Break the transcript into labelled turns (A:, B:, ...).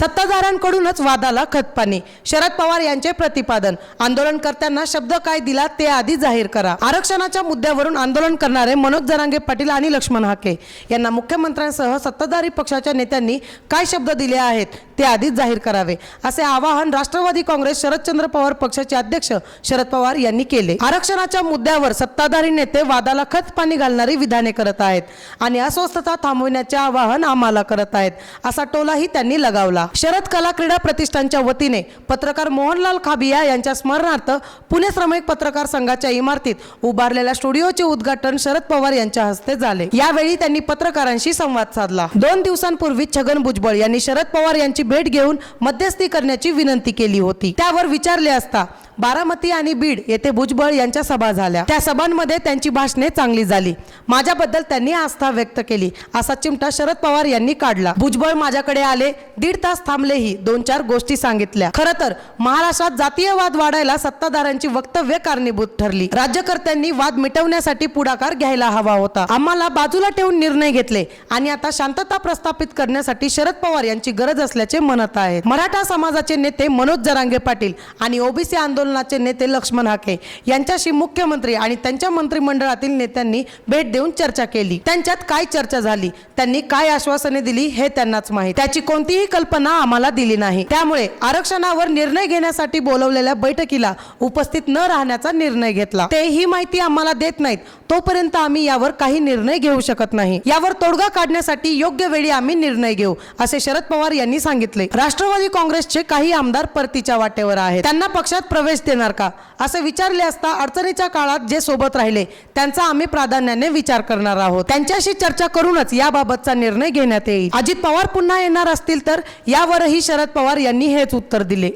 A: सत्ताधाऱ्यांकडूनच वादाला खतपाणी. शरद पवार यांचे प्रतिपादन. आंदोलनकर्त्यांना शब्द काय दिला ते आधी जाहीर करा. आरक्षणाच्या मुद्द्यावरून आंदोलन करणारे मनोज जरांगे पाटील आणि लक्ष्मण हाके. यांना मुख्यमंत्र्यांसह सत्ताधारी पक्षाच्या नेत्यांनी काय शब्द दिले आहेत? ते आधीच जाहीर करावे असे आवाहन राष्ट्रवादी काँग्रेस शरदचंद्र पवार पक्षाचे अध्यक्ष शरद पवार यांनी केले. आरक्षणाच्या मुद्द्यावर सत्ताधारी नेते वादाला खत पाणी घालणारी विधाने करत आहेत आणि अस्वस्थता थांबविण्याचे आवाहन आम्हाला करत आहेत असा टोलाही त्यांनी लगावला. शरद कला क्रीडा प्रतिष्ठानच्या वतीने पत्रकार मोहनलाल खाबिया यांच्या स्मरणार्थ पुणे श्रमिक पत्रकार संघाच्या इमारतीत उभारलेल्या स्टुडिओचे उद्घाटन शरद पवार यांच्या हस्ते झाले. यावेळी त्यांनी पत्रकारांशी संवाद साधला. दोन दिवसांपूर्वी छगन भुजबळ यांनी शरद पवार यांची भेट घेऊन मध्यस्थी करण्याची विनंती केली होती. त्यावर विचारले असता बारामती आणि बीड येथे भुजबळ यांच्या सभा झाल्या. त्या सभांमध्ये त्यांची भाषणे चांगली झाली. माझ्याबद्दल त्यांनी आस्था व्यक्त केली. असा चिमटा शरद पवार यांनी काढला. भुजबळ माझ्याकडे आले. दीड तास थांबलेही दोन चार गोष्टी सांगितल्या. खर तर महाराष्ट्रात जातीयवाद वाढायला सत्ताधाऱ्यांची वक्तव्य कारणीभूत ठरली. राज्यकर्त्यांनी वाद मिटवण्यासाठी पुढाकार घ्यायला हवा होता. आम्हाला बाजूला ठेवून निर्णय घेतले आणि आता शांतता प्रस्थापित करण्यासाठी शरद पवार यांची गरज असल्याचे म्हणत आहे मराठा समाजाचे नेते मनोज जरांगे पाटील आणि ओबीसी आंदोलन आंदोलनाचे नेते लक्ष्मण हाके यांच्याशी मुख्यमंत्री आणि त्यांच्या मंत्रिमंडळातील नेत्यांनी भेट देऊन चर्चा केली. त्यांच्यात काय चर्चा झाली? त्यांनी काय आश्वासने दिली हे त्यांनाच माहीत. त्याची कोणतीही कल्पना आम्हाला दिली नाही. त्यामुळे आरक्षणावर निर्णय घेण्यासाठी बोलवलेल्या बैठकीला उपस्थित न राहण्याचा निर्णय घेतला. ते ही माहिती आम्हाला देत नाहीत. तोपर्यंत आम्ही यावर काही निर्णय घेऊ शकत नाही. यावर तोडगा काढण्यासाठी योग्य वेळी आम्ही निर्णय घेऊ असे शरद पवार यांनी सांगितले. राष्ट्रवादी काँग्रेसचे काही आमदार परतीच्या वाटेवर आहेत. त्यांना पक्षात प्रवेश देणार का? असे विचारले असता अडचणीच्या काळात जे सोबत राहिले त्यांचा आम्ही प्राधान्याने विचार करणार आहोत. त्यांच्याशी चर्चा करूनच याबाबतचा निर्णय घेण्यात येईल. अजित पवार पुन्हा येणार असतील तर यावरही शरद पवार यांनी हेच उत्तर दिले.